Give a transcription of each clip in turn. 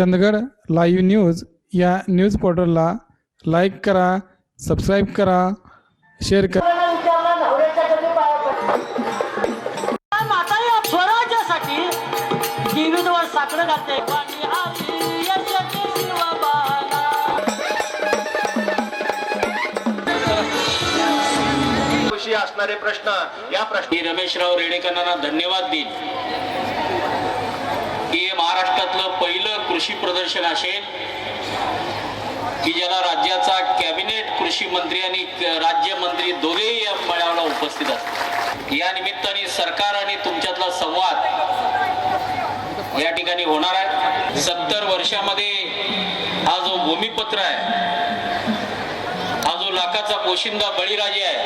Chandgad live news या news पोर्टलला like करा सबस्क्राईब करा शेअर करा. स्वराज्यासाठी असणारे प्रश्न या प्रश्न रमेशराव रेडेकरांना धन्यवाद देईन. की हे महाराष्ट्रातलं कृषी प्रदर्शन असेल की ज्याला राज्याचा कॅबिनेट कृषी मंत्री आणि राज्यमंत्री दोघेही या मेळाव्याला उपस्थित असतात या निमित्ताने सरकार आणि तुमच्यातला संवाद या ठिकाणी होणार आहे. सत्तर वर्षामध्ये हा जो भूमिपत्र आहे हा जो लाखाचा पोशिंदा बळीराजे आहे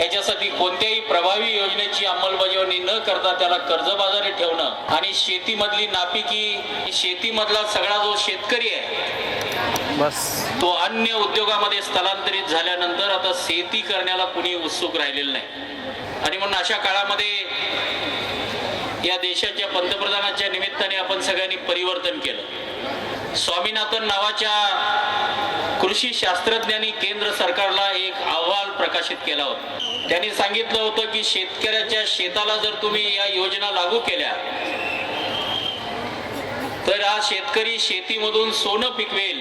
याच्यासाठी कोणत्याही प्रभावी योजनेची अंमलबजावणी न करता त्याला कर्जबाजारी ठेवणं आणि शेतीमधली नापिकी शेतीमधला सगळा जो शेतकरी आहे तो अन्य उद्योगामध्ये स्थलांतरित झाल्यानंतर आता शेती करण्याला कुणी उत्सुक राहिलेलं नाही. आणि म्हणून अशा काळामध्ये या देशाच्या पंतप्रधानाच्या निमित्ताने आपण सगळ्यांनी परिवर्तन केलं. स्वामीनाथन नावाच्या कृषी शास्त्रज्ञांनी केंद्र सरकारला एक प्रकाशित केला होता. त्यांनी सांगितलं होतं की शेतकऱ्याच्या शेताला जर तुम्ही या योजना लागू केल्या तर हा शेतकरी शेतीमधून सोनं पिकवेल.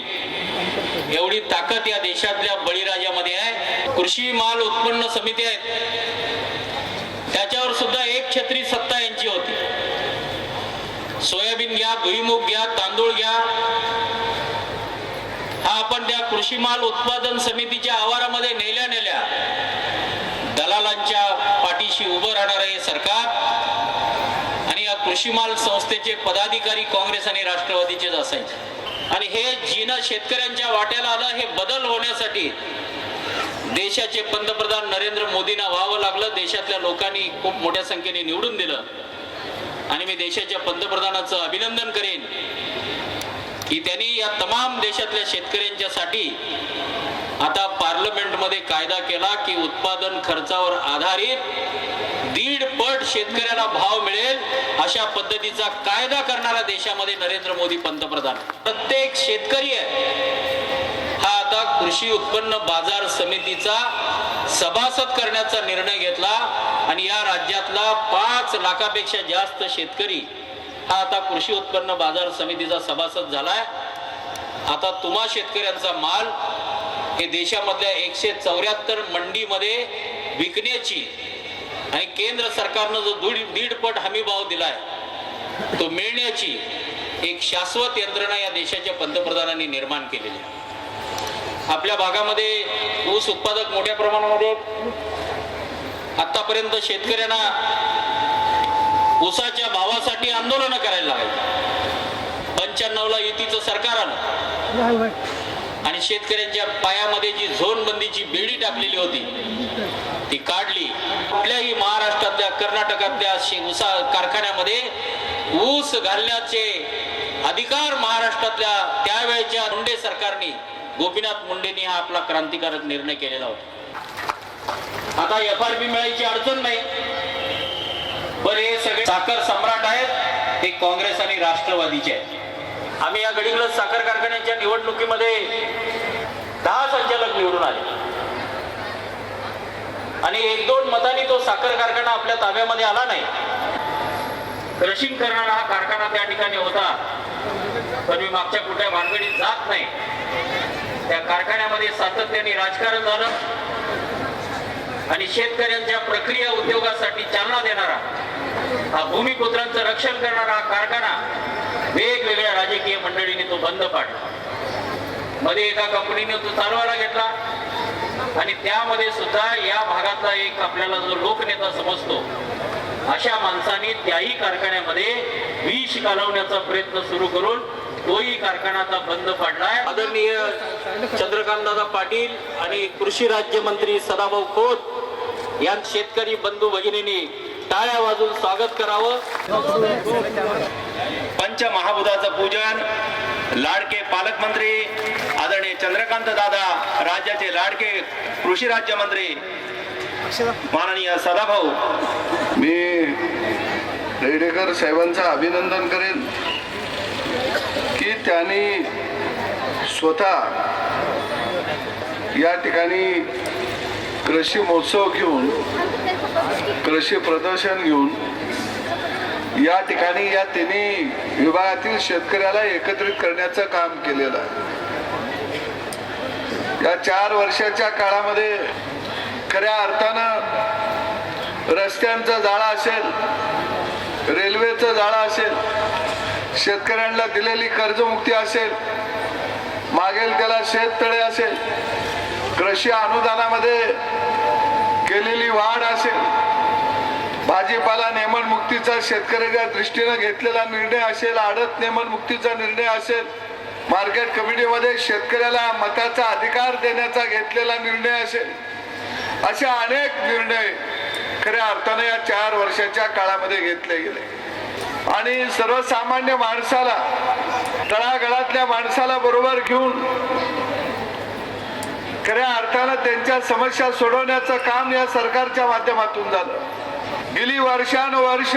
एवढी ताकद या देशातल्या बळीराजामध्ये आहे. कृषी माल उत्पन्न समिती आहेत. त्याच्यावर सुद्धा एक छत्री सत्ता यांची होती. सोयाबीन घ्या भुईमुग घ्या तांदूळ घ्या आपण त्या कृषी माल उत्पादन समितीच्या आवारामध्ये नेल्या नेल्या दलालांच्या पाठीशी उभं राहणार हे सरकार. आणि या कृषी माल संस्थेचे पदाधिकारी काँग्रेस आणि राष्ट्रवादीचेच असायचे. आणि हे जिनं शेतकऱ्यांच्या वाट्याला आलं हे बदल होण्यासाठी देशाचे पंतप्रधान नरेंद्र मोदींना व्हावं लागलं देशातल्या लोकांनी खूप मोठ्या संख्येने निवडून दिलं. आणि मी देशाच्या पंतप्रधानाचं अभिनंदन करेन. की त्यांनी या तमाम देशातल्या शेतकऱ्यांच्यासाठी आता पार्लमेंटमध्ये कायदा केला की उत्पादन खर्चावर आधारित दीड पट शेतकऱ्याला भाव मिळेल अशा पद्धतीचा कायदा करणारा देशामध्ये नरेंद्र मोदी पंतप्रधान. प्रत्येक शेतकरी आहे. हा आता कृषी उत्पन्न बाजार समितीचा सभासद करण्याचा निर्णय घेतला आणि या राज्यातला पाच लाखापेक्षा जास्त शेतकरी हा आता कृषी उत्पन्न बाजार समितीचा सभासद झालाय. आता तुम्हा शेतकऱ्यांचा माल हे देशामधल्या एकशे चौऱ्याहत्तर मंडीमध्ये विकण्याची आणि केंद्र सरकारनं जो दीड पट हमी भाव दिलाय तो मिळण्याची एक शाश्वत यंत्रणा या देशाच्या पंतप्रधानांनी निर्माण केलेली आहे. आपल्या भागामध्ये ऊस उत्पादक मोठ्या प्रमाणामध्ये आतापर्यंत शेतकऱ्यांना ऊसाच्या भावासाठी आंदोलन करायला लागायचं पंच्याण्णव ला युतीचं सरकार आलं. आणि शेतकऱ्यांच्या पायामध्ये जी झोन बंदीची बेडी टाकलेली होती ती काढली. कुठल्याही महाराष्ट्रातल्या कर्नाटकातल्या ऊसा कारखान्यामध्ये ऊस घालण्याचे अधिकार महाराष्ट्रातल्या त्यावेळेच्या मुंडे सरकारने गोपीनाथ मुंडेंनी हा आपला क्रांतिकारक निर्णय केलेला होता. आता एफ आर पी मिळायची अडचण नाही. बरं हे सगळे साखर सम्राट आहेत हे काँग्रेस आणि राष्ट्रवादीचे आहेत. आम्ही या गडिंग्लज साखर कारखान्यांच्या निवडणुकीमध्ये दहा संचालक निवडून आले. आणि एक दोन मतांनी तो साखर कारखाना आपल्या ताब्यामध्ये आला नाही. क्रशिंग करणारा हा कारखाना त्या ठिकाणी होता पण मी मागच्या कुठल्या भानगडीत जात नाही. त्या कारखान्यामध्ये सातत्याने राजकारण झालं. आणि शेतकऱ्यांच्या प्रक्रिया उद्योगासाठी चालना देणारा हा भूमिपुत्रांचं रक्षण करणारा हा कारखाना वेगवेगळ्या राजकीय मंडळीने तो बंद पाडला. मध्ये एका कंपनीने तो चालवायला घेतला आणि त्यामध्ये सुद्धा या भागातला एक आपल्याला जो लोकनेता समजतो अशा माणसाने त्याही कारखान्यामध्ये विष घालवण्याचा प्रयत्न सुरू करून तोही कारखाना बंद पाडलाय आदरणीय चंद्रकांतदादा पाटील आणि कृषी राज्यमंत्री सदाभाऊ खोत या शेतकरी बंधू भगिनींनी टाळ्या वाजून स्वागत करावं. पंचमहाभूताचं पूजन लाडके पालकमंत्री आदरणीय चंद्रकांत दादा राज्याचे लाडके कृषी राज्यमंत्री माननीय सदाभाऊ. मी रेडेकर साहेबांचं अभिनंदन करेन त्यांनी स्वतः या ठिकाणी कृषी महोत्सव घेऊन कृषी प्रदर्शन घेऊन या ठिकाणी या तिन्ही विभागातील शेतकऱ्याला एकत्रित करण्याचं काम केलेलं आहे. या चार वर्षाच्या काळामध्ये खऱ्या अर्थानं रस्त्यांचं जाळं असेल रेल्वेचं जाळं असेल शेतकऱ्यांना दिलेली कर्जमुक्ती असेल मागेल त्याला शेततळे असेल कृषी अनुदानामध्ये केलेली वाढ असेल भाजीपाला नेमन मुक्तीचा शेतकऱ्याच्या दृष्टीनं घेतलेला निर्णय असेल आडत नेमन मुक्तीचा निर्णय असेल. मार्केट कमिटीमध्ये शेतकऱ्याला मताचा अधिकार देण्याचा घेतलेला निर्णय असेल. असे अनेक निर्णय खऱ्या अर्थाने या चार वर्षाच्या काळामध्ये घेतले गेले. आणि सर्वसामान्य माणसाला तळागळातल्या माणसाला बरोबर घेऊन खऱ्या अर्थानं त्यांच्या समस्या सोडवण्याचं काम या सरकारच्या माध्यमातून झालं. गेली वर्षानुवर्ष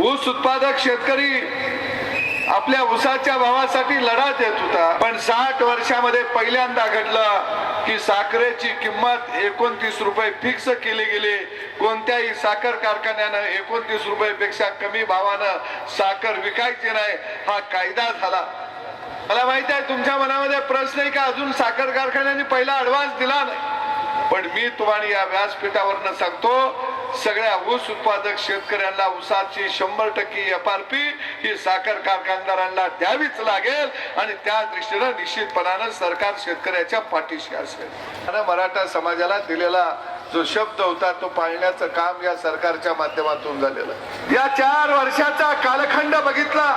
ऊस उत्पादक शेतकरी आपल्या ऊसाच्या भावासाठी लढा देत होता. पण साठ वर्षामध्ये पहिल्यांदा घडलं की साखरेची किंमत एकोणतीस रुपये फिक्स केली गेली. कोणत्याही साखर कारखान्यानं एकोणतीस रुपयापेक्षा कमी भावानं साखर विकायची नाही हा कायदा झाला. मला माहीत आहे तुमच्या मनामध्ये प्रश्न आहे का अजून साखर कारखान्यांनी पहिला अडवान्स दिला नाही? पण मी तुम्हाला या व्यासपीठावरनं सांगतो सगळ्या ऊस उत्पादक शेतकऱ्यांना ऊसाची शंभर टक्के एफ आर पी ही साखर कारखानदारांना द्यावीच लागेल आणि त्या दृष्टीनं निश्चितपणानं सरकार शेतकऱ्याच्या पाठीशी असेल. आणि मराठा समाजाला दिलेला जो शब्द होता तो पाळण्याचं काम या सरकारच्या माध्यमातून झालेलं. या चार वर्षाचा कालखंड बघितला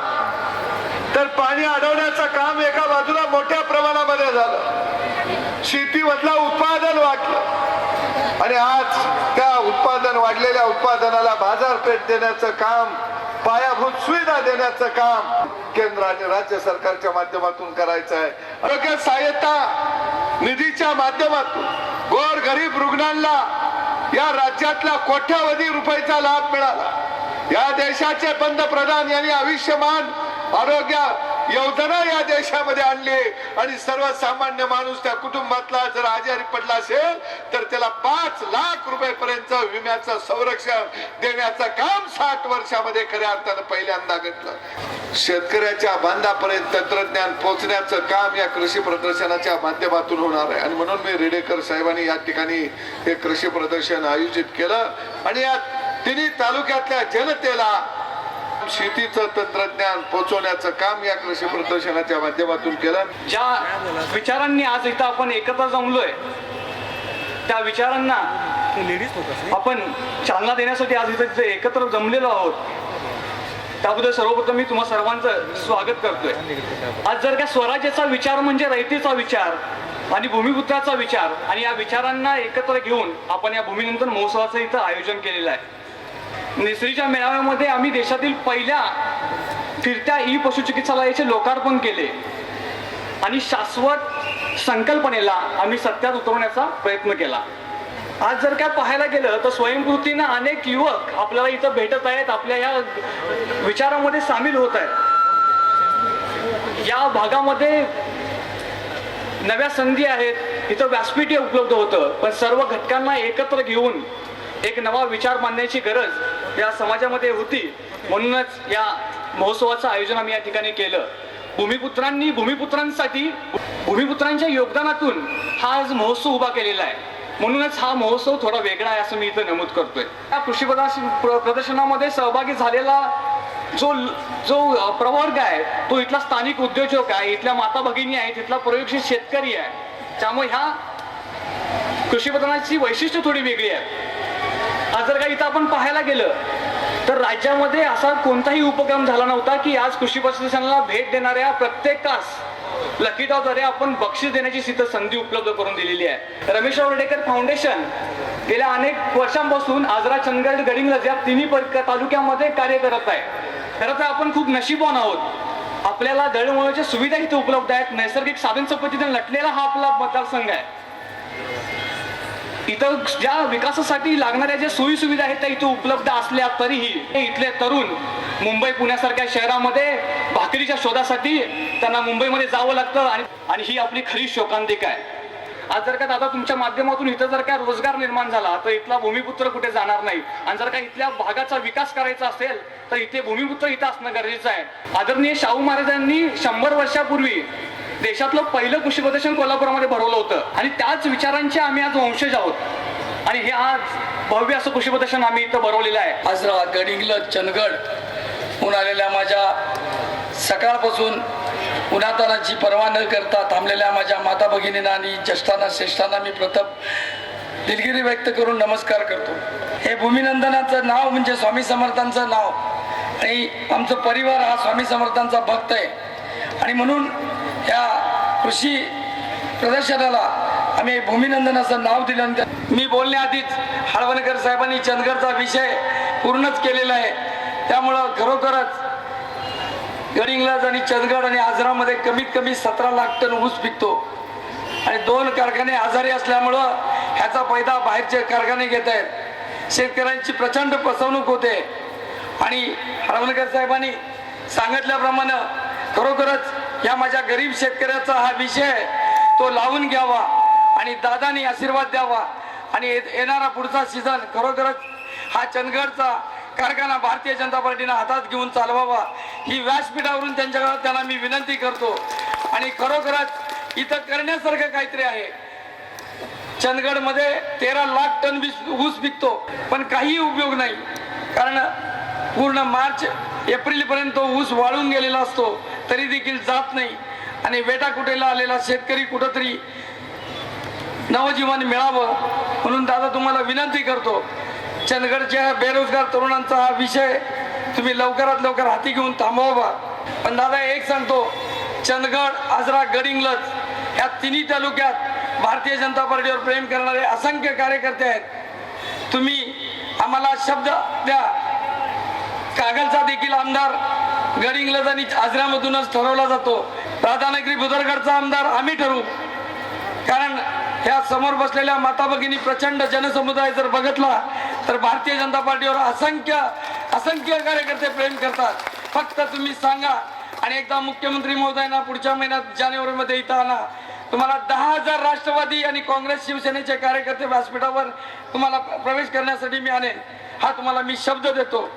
तर पाणी अडवण्याचं काम एका बाजूला मोठ्या प्रमाणामध्ये झालं. शेतीमधलं उत्पादन वाढलं. आणि आज त्या उत्पादन वाढलेल्या उत्पादनाला बाजारपेठ देण्याचं काम पायाभूत सुविधा देण्याचं काम केंद्र आणि राज्य सरकारच्या माध्यमातून करायचं आहे. आरोग्य सहाय्यता निधीच्या माध्यमातून गोर गरीब रुग्णांना या राज्यातला कोट्यावधी रुपयाचा लाभ मिळाला. या देशाचे पंतप्रधान यांनी आयुष्यमान आरोग्य योजना या देशामध्ये आणली आणि सर्वसामान्य माणूस त्या कुटुंबातला जर आजारी पडला असेल तर त्याला पाच लाख रुपये पर्यंत विम्याचं संरक्षण देण्याचं काम साठ वर्षामध्ये खऱ्या अर्थानं पहिल्यांदा घेतलं. शेतकऱ्याच्या बांधापर्यंत तंत्रज्ञान पोहोचण्याचं काम या कृषी प्रदर्शनाच्या माध्यमातून होणार आहे. आणि म्हणून मी रेडेकर साहेबांनी या ठिकाणी हे कृषी प्रदर्शन आयोजित केलं. आणि या तिन्ही तालुक्यातल्या जनतेला शेतीचं तंत्रज्ञान पोहोचवण्याचं काम या कृषी प्रदर्शनाच्या माध्यमातून केलं. ज्या विचारांनी आज इथं आपण एकत्र जमलोय त्या विचारांना आपण चालना देण्यासाठी आज इथं इथं एकत्र जमलेलो आहोत. त्याबद्दल सर्वप्रथम मी तुम्हा सर्वांचं स्वागत करतोय. आज जर का स्वराज्याचा विचार म्हणजे रयतेचा विचार आणि भूमिपुत्राचा विचार आणि या विचारांना एकत्र घेऊन आपण या भूमिनंतर महोत्सवाचं इथं आयोजन केलेलं आहे. निसरीच्या मेळाव्यामध्ये आम्ही देशातील पहिल्या फिरत्या ई पशुचिकित्सालयाचे लोकार्पण केले. आणि शाश्वत संकल्पनेला आम्ही सत्यात उतरवण्याचा प्रयत्न केला. आज जर काय पाहायला गेलं तर स्वयंकृतीनं अनेक युवक आपल्याला इथं भेटत आहेत आपल्या या विचारामध्ये सामील होत आहेत. या भागामध्ये नव्या संधी आहेत. इथं व्यासपीठ उपलब्ध होतं. पण सर्व घटकांना एकत्र घेऊन एक नवा विचार मांडण्याची गरज या समाजामध्ये होती. म्हणूनच या महोत्सवाचं आयोजन आम्ही या ठिकाणी केलं. भूमिपुत्रांनी भूमिपुत्रांसाठी भूमिपुत्रांच्या योगदानातून हा आज महोत्सव उभा केलेला आहे. म्हणूनच हा महोत्सव थोडा वेगळा आहे असं मी इथं नमूद करतोय. या कृषी प्रदर्शनामध्ये सहभागी झालेला जो जो प्रवर्ग आहे तो इथला स्थानिक उद्योजक आहे इथल्या माता भगिनी आहे इथला प्रयोगशील शेतकरी आहे. त्यामुळे ह्या कृषी प्रधानाची वैशिष्ट्य थोडी वेगळी आहे. आज जर का इथं आपण पाहायला गेलं तर राज्यामध्ये असा कोणताही उपक्रम झाला नव्हता की आज कृषी प्रशासनाला भेट देणाऱ्या प्रत्येकास लकीटाद्वारे आपण बक्षीस देण्याची सिद्ध संधी उपलब्ध करून दिलेली आहे. रमेश वर्डेकर फाउंडेशन गेल्या अनेक वर्षांपासून आजरा चंदगड गडिंगलज या तिन्ही तालुक्यामध्ये कार्य करत आहे. खरं तर आपण खूप नशीबवान आहोत. आपल्याला दळणवळणच्या सुविधा इथे उपलब्ध आहेत. नैसर्गिक साधन संपत्तीने लटलेला हा आपला मतदारसंघ आहे. इथं ज्या विकासासाठी लागणाऱ्या ज्या सोयी सुविधा आहेत त्या इथं उपलब्ध असल्या तरीही इथले तरुण मुंबई पुण्यासारख्या शहरामध्ये भाकरीच्या शोधासाठी त्यांना मुंबईमध्ये जावं लागतं आणि आणि ही आपली खरी शोकांतिका आहे. आज जर का दादा तुमच्या माध्यमातून इथं जर का रोजगार निर्माण झाला तर इथला भूमिपुत्र कुठे जाणार नाही? आणि जर का इथल्या भागाचा विकास करायचा असेल तर इथे भूमिपुत्र इथं असणं गरजेचं आहे. आदरणीय शाहू महाराजांनी शंभर वर्षापूर्वी देशातलं पहिलं कृषी प्रदर्शन कोल्हापुरामध्ये भरवलं होतं. आणि त्याच विचारांचे आम्ही आज वंशज आहोत. आणि हे आज भव्य असं कृषी प्रदर्शन आम्ही इथं भरवलेलं आहे. आजरा गडिंगलत चंदगड होऊन आलेल्या माझ्या सकाळपासून उन्हातानाची पर्वा न करता थांबलेल्या माझ्या माता भगिनींना आणि ज्येष्ठांना श्रेष्ठांना मी प्रथम दिलगिरी व्यक्त करून नमस्कार करतो. हे भूमिनंदनाचं नाव म्हणजे स्वामी समर्थांचं नाव. आणि आमचं परिवार हा स्वामी समर्थांचा भक्त आहे. आणि म्हणून या कृषी प्रदर्शनाला आम्ही भूमिनंदनाचं नाव दिलं मी बोलण्याआधीच हळवणकर साहेबांनी चंदगडचा विषय पूर्णच केलेला आहे. त्यामुळं खरोखरच गडिंगलाज आणि चंदगड आणि आजरामध्ये कमीत कमी सतरा लाख टन ऊस पिकतो. आणि दोन कारखाने आजारी असल्यामुळं ह्याचा फायदा बाहेरचे कारखाने घेत आहेत. शेतकऱ्यांची प्रचंड फसवणूक होते. आणि हळवणकर साहेबांनी सांगितल्याप्रमाणे खरोखरच या माझ्या गरीब शेतकऱ्याचा हा विषय तो लावून घ्यावा आणि दादानी आशीर्वाद द्यावा. आणि ये- येणारा पुढचा सीझन खरोखरच हा चंदगडचा कारखाना भारतीय जनता पार्टीनं हातात घेऊन चालवावा. ही व्यासपीठावरून त्यांच्याकडे त्यांना मी विनंती करतो. आणि खरोखरच इथं करण्यासारखं काहीतरी आहे. चंदगडमध्ये तेरा लाख टन ऊस पिकतो पण काही उपयोग नाही. कारण पूर्ण मार्च एप्रिलपर्यंत तो ऊस वाळून गेलेला असतो. तरी देखील जात नाही. आणि वेटाकुटेला आलेला शेतकरी कुठंतरी नवजीवन मिळावं म्हणून दादा तुम्हाला विनंती करतो. चंदगडच्या बेरोजगार तरुणांचा हा विषय तुम्ही लवकरात लवकर हाती घेऊन थांबवावा पण दादा एक सांगतो चंदगड आजरा गडिंगलज या तिन्ही तालुक्यात भारतीय जनता पार्टीवर प्रेम करणारे असंख्य कार्यकर्ते आहेत. तुम्ही आम्हाला शब्द द्या. कागलचा देखील आमदार गडिंगलज आणि आजऱ्यामधूनच ठरवला जातो. राधानगरी बुदरगडचा आमदार आम्ही ठरवू. कारण ह्या समोर बसलेल्या माता भगिनी प्रचंड जनसमुदाय जर बघितला तर भारतीय जनता पार्टीवर असंख्य असंख्य कार्यकर्ते प्रेम करतात. फक्त तुम्ही सांगा. आणि एकदा मुख्यमंत्री महोदयांना पुढच्या महिन्यात जानेवारीमध्ये इथं आणा. तुम्हाला दहा हजार राष्ट्रवादी आणि काँग्रेस शिवसेनेचे कार्यकर्ते व्यासपीठावर तुम्हाला प्रवेश करण्यासाठी मी आणेन. हा तुम्हाला मी शब्द देतो.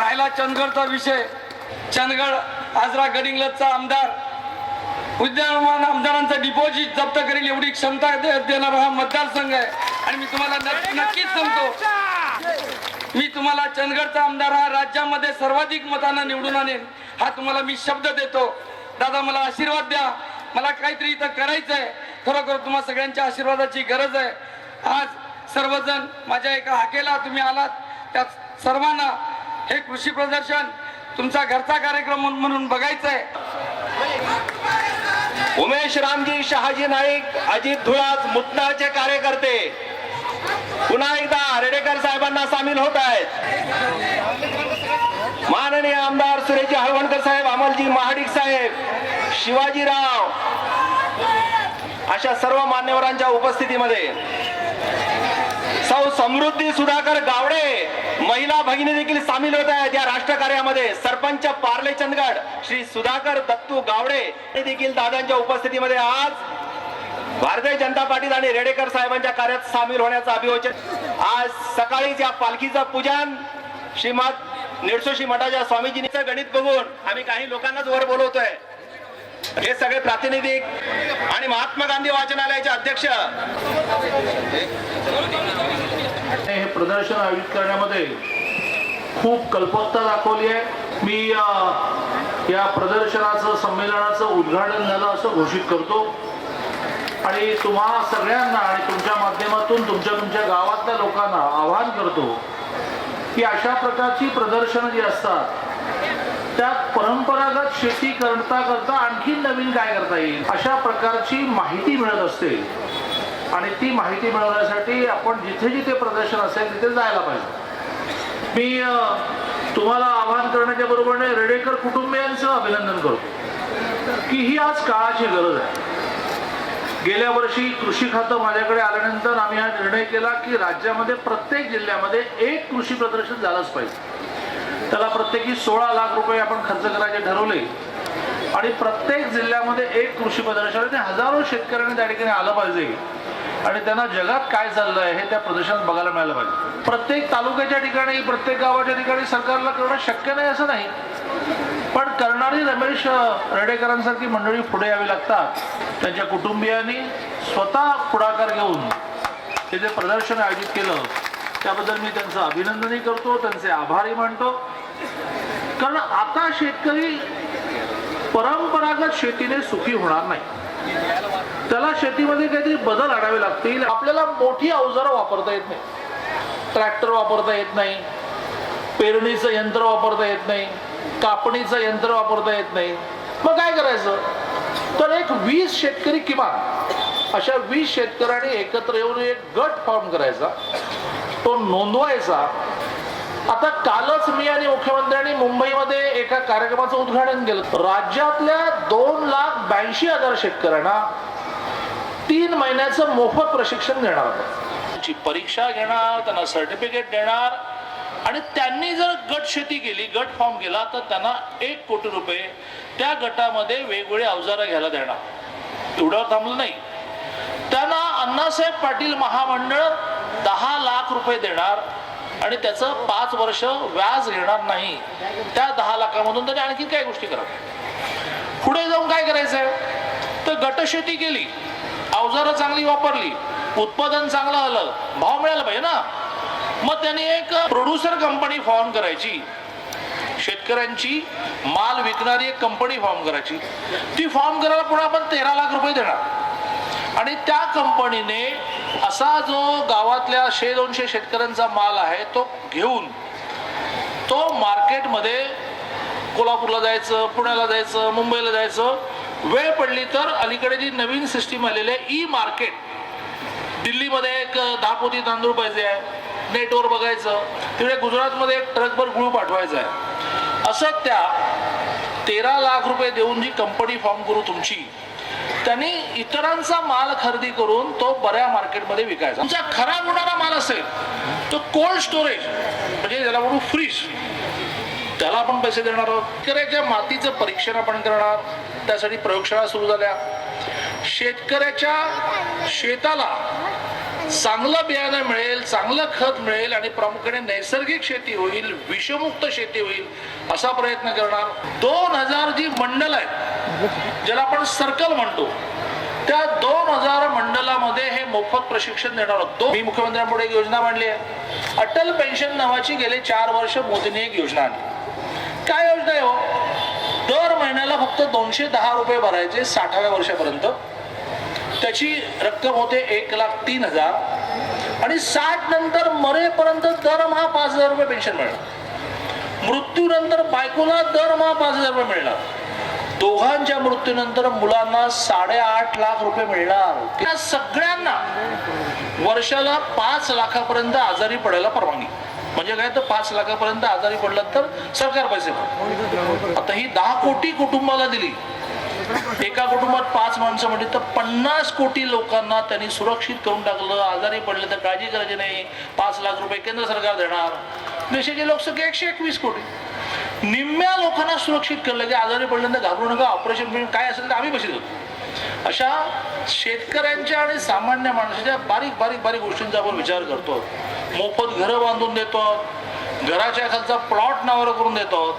राहिला चंदगडचा विषय. चंदगड आजरा गडिंगलजचा आमदार. विद्यमान आमदारांचा डिपॉझिट जप्त करेल एवढी क्षमता देणारा हा मतदारसंघ आहे. आणि मी तुम्हाला नक्की- नक्कीच सांगतो. मी तुम्हाला चंदगडचा आमदार हा राज्यामध्ये सर्वाधिक मतानं निवडून आणेन. हा तुम्हाला मी शब्द देतो. दादा मला आशीर्वाद द्या. मला काहीतरी इथं करायचं आहे खरोखर तुम्हा सगळ्यांच्या आशीर्वादाची गरज आहे. आज सर्वजण माझ्या एका हाकेला तुम्ही आलात. त्या सर्वांना हे कृषी प्रदर्शन तुमचा घरचा कार्यक्रम म्हणून- म्हणून बघायचं आहे उमेश रामजी शहाजी नाईक अजित धुळाज मुत्नाचे कार्यकर्ते. पुन्हा एकदा रेडेकर साहेबांना सामील होत आहेत. माननीय आमदार सुरेजी हळवणकर साहेब अमलजी महाडिक साहेब शिवाजीराव अशा सर्व मान्यवरांच्या उपस्थितीमध्ये सौ समृद्धी सुधाकर गावडे महिला भगिनी देखील सामील होत आहेत या राष्ट्रकार्यामध्ये. सरपंच पार्ले चंदगड श्री सुधाकर दत्तू गावडे हे देखील दादांच्या उपस्थितीमध्ये आज भारतीय जनता पार्टी आणि रेडेकर साहेबांच्या कार्यात सामील होण्याचं अभिवचन आज सकाळीच या पालखीचं पूजन श्रीमद निडसोशी मठाच्या स्वामीजींचं गणित बघून आम्ही काही लोकांनाच वर बोलवतोय. हे सगळे प्रातिनिधिक आणि महात्मा गांधी वाचनालयाचे अध्यक्ष हे प्रदर्शन आयोजित करण्यामध्ये खूप कल्पकता दाखवली आहे. मी या प्रदर्शनाचं संमेलनाचं उद्घाटन झालं असं घोषित करतो. आणि तुम्हा सगळ्यांना आणि तुमच्या माध्यमातून तुमच्या तुमच्या गावातल्या लोकांना आवाहन करतो की अशा प्रकारची प्रदर्शनं जी असतात त्यात परंपरागत शेती करता करता आणखी नवीन काय करता येईल? अशा प्रकारची माहिती मिळत असते. आणि ती माहिती मिळवण्यासाठी आपण जिथे जिथे प्रदर्शन असेल तिथे जायला पाहिजे. मी तुम्हाला आवाहन करण्याच्या बरोबरने रेडेकर कुटुंबियांचं अभिनंदन करतो. की ही आज काळाची गरज आहे. गेल्या वर्षी कृषी खातं माझ्याकडे आल्यानंतर आम्ही हा निर्णय केला की राज्यामध्ये प्रत्येक जिल्ह्यामध्ये एक कृषी प्रदर्शन झालंच पाहिजे. त्याला प्रत्येकी सोळा लाख रुपये आपण खर्च करायचे ठरवले. आणि प्रत्येक जिल्ह्यामध्ये एक कृषी प्रदर्शन आणि हजारो शेतकऱ्यांनी त्या ठिकाणी आलं पाहिजे. आणि त्यांना जगात काय चाललं आहे हे त्या प्रदेशात बघायला मिळालं पाहिजे. प्रत्येक तालुक्याच्या ठिकाणी प्रत्येक गावाच्या ठिकाणी सरकारला करणं शक्य नाही असं नाही. पण करणारी रमेश रेडेकरांसारखी मंडळी पुढे यावी लागतात. त्यांच्या कुटुंबियांनी स्वतः पुढाकार घेऊन ते जे प्रदर्शन आयोजित केलं त्याबद्दल मी त्यांचं अभिनंदनही करतो त्यांचे आभारही मानतो. कारण आता शेतकरी परंपरागत शेतीने सुखी होणार नाही. त्याला शेतीमध्ये काहीतरी बदल आणावे लागतील. आपल्याला मोठी अवजारं वापरता येत नाही ट्रॅक्टर वापरता येत नाही. पेरणीचं यंत्र वापरता येत नाही. कापणीचं यंत्र वापरता येत नाही. मग काय करायचं? तर एक वीस शेतकरी किमान अशा वीस शेतकऱ्यांनी एकत्र येऊन एक गट फॉर्म करायचा. तो नोंदवायचा. आता कालच मी आणि मुख्यमंत्र्यांनी मुंबईमध्ये एका कार्यक्रमाचं उद्घाटन केलं. राज्यातल्या दोन लाख ब्याऐंशी हजार शेतकऱ्यांना तीन महिन्याचं मोफत प्रशिक्षण देणार आहोत परीक्षा घेणार त्यांना सर्टिफिकेट देणार आणि त्यांनी जर गट शेती केली गट फॉर्म केला तर त्यांना एक कोटी रुपये त्या गटामध्ये वेगवेगळे अवजारं घ्यायला देणार. एवढ्यावर थांबलं नाही. त्यांना अण्णासाहेब पाटील महामंडळ दहा लाख रुपये देणार आणि त्याचं पाच वर्ष व्याज घेणार नाही. त्या दहा लाखामधून त्याने आणखी काय गोष्टी करा पुढे जाऊन काय करायचंय? तर गटशेती केली. अवजारं चांगली वापरली उत्पादन चांगलं आलं भाव मिळाला पाहिजे ना? मग त्यांनी एक प्रोड्युसर कंपनी फॉर्म करायची. शेतकऱ्यांची माल विकणारी एक कंपनी फॉर्म करायची. ती फॉर्म करायला पुन्हा आपण तेरा लाख रुपये देणार. आणि त्या कंपनीने असा जो गावातल्या शे दोनशे शेतकऱ्यांचा माल आहे तो घेऊन तो मार्केटमध्ये कोल्हापूरला जायचं पुण्याला जायचं मुंबईला जायचं वेळ पडली तर अलीकडे जी नवीन सिस्टीम आलेली आहे ई मार्केट दिल्लीमध्ये एक दहा पोती तांदूळ पाहिजे आहे. नेटवर बघायचं. तिकडे गुजरातमध्ये एक ट्रकभर गुळ पाठवायचा आहे. असं त्या तेरा लाख रुपये देऊन जी कंपनी फॉर्म करू तुमची त्यांनी इतरांचा माल खरेदी करून तो बऱ्या मार्केटमध्ये विकायचा. तुमचा खराब होणारा माल असेल तो कोल्ड स्टोरेज म्हणजे त्याला म्हणू फ्रीज त्याला आपण पैसे देणार आहोत. शेतकऱ्याच्या मातीचं परीक्षण आपण करणार त्यासाठी प्रयोगशाळा सुरू झाल्या. शेतकऱ्याच्या शेताला चांगलं बियाणं मिळेल चांगलं खत मिळेल आणि प्रामुख्याने नैसर्गिक शेती होईल विषमुक्त शेती होईल असा प्रयत्न करणार. दोन हजार जी मंडल आहेत ज्याला आपण सर्कल म्हणतो त्या दोन हजार मंडलामध्ये हे मोफत प्रशिक्षण देणार होतो मी मुख्यमंत्र्यांपुढे एक योजना मांडली आहे. अटल पेन्शन नावाची गेले चार वर्ष मोदींनी एक योजना आणली. काय योजना आहे हो? महिन्याला फक्त दोनशे दहा रुपये भरायचे साठाव्या वर्षापर्यंत. त्याची रक्कम होते एक लाख तीन हजार. आणि साठ नंतर मरेपर्यंत दरमहा पाच हजार रुपये पेन्शन मिळणार. मृत्यूनंतर बायकोला दरमहा पाच हजार रुपये मिळणार. दोघांच्या मृत्यूनंतर मुलांना साडेआठ लाख रुपये मिळणार. त्या सगळ्यांना वर्षाला पाच लाखापर्यंत आजारी पडायला परवानगी. म्हणजे काय तर पाच लाखापर्यंत आजारी पडला तर सरकार पैसे आता ही दहा कोटी कुटुंबाला दिली. एका कुटुंबात पाच माणसं म्हणजे तर पन्नास कोटी लोकांना त्यांनी सुरक्षित करून टाकलं. आजारी पडले तर काळजी करायची नाही. पाच लाख रुपये केंद्र सरकार देणार. देशाची लोकसंख्या एकशे एकवीस कोटी. निम्म्या लोकांना सुरक्षित केलं की आजारी पडल्यानंतर घाबरू नका ऑपरेशन काय असेल तर आम्ही पैसे देतो अशा शेतकऱ्यांच्या आणि सामान्य माणसाच्या बारीक बारीक बारीक गोष्टींचा आपण विचार करतो. मोफत घरं बांधून देतो घराच्या खालचा प्लॉट नावर करून देतो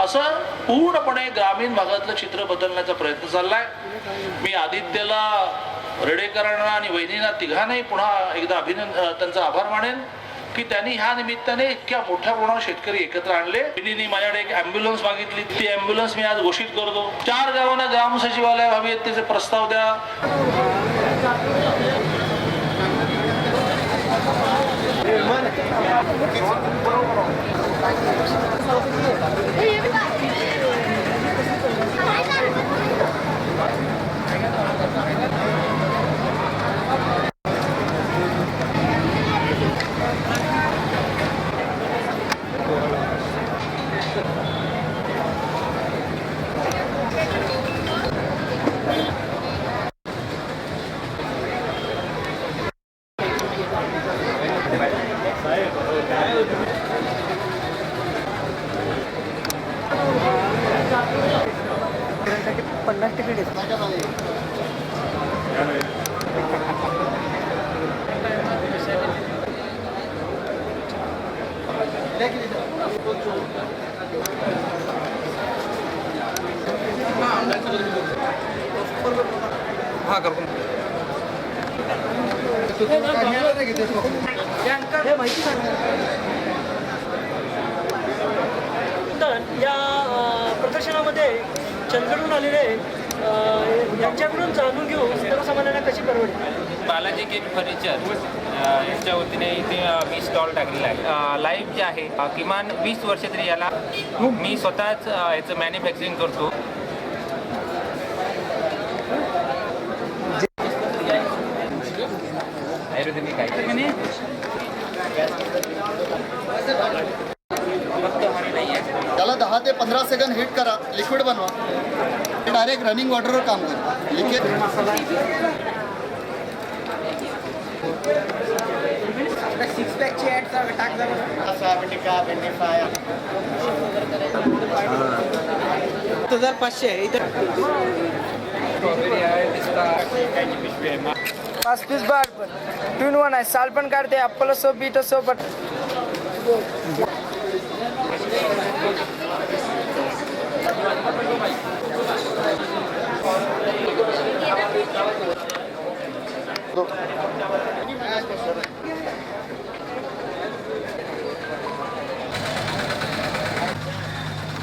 असं पूर्णपणे ग्रामीण भागातलं चित्र बदलण्याचा प्रयत्न चाललाय. मी आदित्यला रेडेकरांना आणि वहिनींना तिघांनाही पुन्हा एकदा अभिनंद त्यांचा आभार मानेन की त्यांनी ह्या निमित्ताने इतक्या मोठ्या प्रमाणावर शेतकरी एकत्र आणले. वहिनींनी माझ्याकडे एक अँब्युलन्स मागितली. ती अँब्युलन्स मी आज घोषित करतो. चार गावांना ग्राम सचिवालय हवी आहेत त्याचे प्रस्ताव द्या. तर या प्रदर्शनामध्ये चंदगडहून आलेले यांच्याकडून जाणून घेऊ सर्वसामान्यांना कशी परवडेल बालाजी गेट फर्निचर यांच्या वतीने इथे मी स्टॉल टाकलेला आहे. लाईव्ह जे आहे किमान वीस वर्ष तरी याला मी स्वतःच याचं मॅन्युफॅक्चरिंग करतो आयुर्वेदिक आहे फक्त हरी नाही आहे त्याला दहा ते पंधरा सेकंद हिट करा लिक्विड बनवा. ते डायरेक्ट रनिंग वॉटरवर काम करा लिक्विड सिक्स पॅकची ॲड टाक दोन हजार पाचशे इथं पाच पीस बार पण टू इन वन आहे. साल पण काढते. Apple soap bit soap